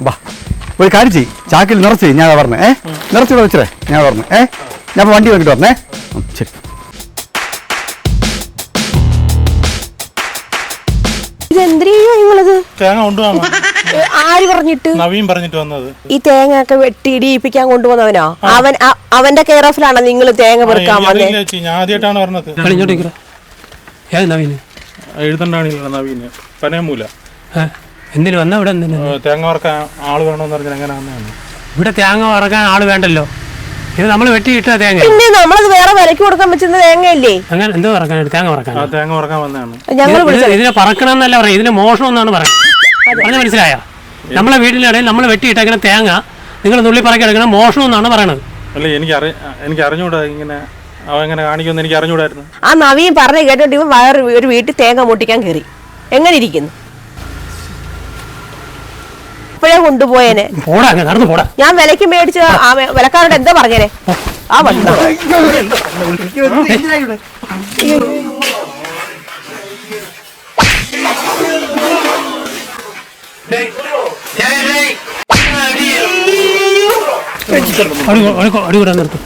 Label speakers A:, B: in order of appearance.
A: വാ ഒരു കാര്യം ചെയ്യ്. ചാക്കിൽ നിറച്ച് ഞാൻ പറഞ്ഞു. ഏ? നിറച്ചിവിടെ വെച്ചേ ഞാൻ പറഞ്ഞു. ഏ? ഞാൻ വണ്ടി നോക്കിട്ട് പറഞ്ഞേ ശരി.
B: ആര് പറഞ്ഞിട്ട്?
C: നവീൻ പറഞ്ഞിട്ട് വന്നത്.
B: ഈ തേങ്ങ ഒക്കെ വെട്ടി ഇടിയിപ്പിക്കാൻ കൊണ്ടുപോകുന്നവനോ? അവൻ അവന്റെ കെയർ ഓഫിലാണോ നിങ്ങൾ തേങ്ങ പെറുക്കാൻ വന്നേ?
C: എനിക്കറിയില്ല ചേച്ചി. ഞാൻ ആദ്യമായിട്ടാണ് പറഞ്ഞത്
D: നവീന്?
C: എഴുതണ്ടാണില്ല നവീന്. പനയമൂല?
D: എന്തിനു വന്ന ഇവിടെ എന്തിനു?
C: തേങ്ങ വറക്കാൻ ആൾ വേണമെന്ന് പറഞ്ഞാൽ എങ്ങനെ
D: ഇവിടെ തേങ്ങ വറക്കാൻ ആൾ വേണ്ടല്ലോ. ഇത് നമ്മൾ വെട്ടിയിട്ട തേങ്ങ.
B: പിന്നെ നമ്മളത് വേറെ വിലക്ക് കൊടുക്കാൻ പറ്റുന്ന തേങ്ങയല്ലേ?
D: അങ്ങനെ എന്തോ പറക്കാൻ തേങ്ങ വറക്കാൻ.
C: തേങ്ങ വറക്കാൻ വന്നതാണ്
B: ഞങ്ങൾ
D: ഇത് ഇത് ഇതിനെ പറക്കണം എന്നല്ല പറയാം ഇതിന് മോഷണം എന്നാണ് പറയുന്നത്. പറഞ്ഞ മനസ്സിലായ? നമ്മളെ വീട്ടിലിടയിൽ നമ്മൾ വെട്ടിയിട്ടേക്കുന്ന തേങ്ങ നിങ്ങൾ നുള്ളി പറക്കി എടുക്കണം മോഷണം എന്നാണ് പറയണത്.
C: അല്ല എനിക്ക് എനിക്ക് അറിഞ്ഞൂടാ ഇങ്ങനെ അവ എങ്ങനെ കാണിക്കുമെന്ന് എനിക്ക് അറിഞ്ഞൂടായിരുന്നു.
B: ആ നവീൻ പറഞ്ഞു കേട്ടോണ്ട് ഇവൻ വേറെ ഒരു വീട്ടിൽ തേങ്ങ മുട്ടിക്കാൻ കയറി എങ്ങനെ ഇരിക്കുന്നു? ഇപ്പോഴേ കൊണ്ടുപോയേനെ.
D: പോടാ അങ്ങ് നടന്നു പോടാ.
B: ഞാൻ വിലക്ക് മേടിച്ച് ആ വെ- വിലക്കാരോട് എന്താ പറഞ്ഞേനെ? ആ വണ്ട
D: അടി അടി അടി കൂടാൻ നിർത്തും.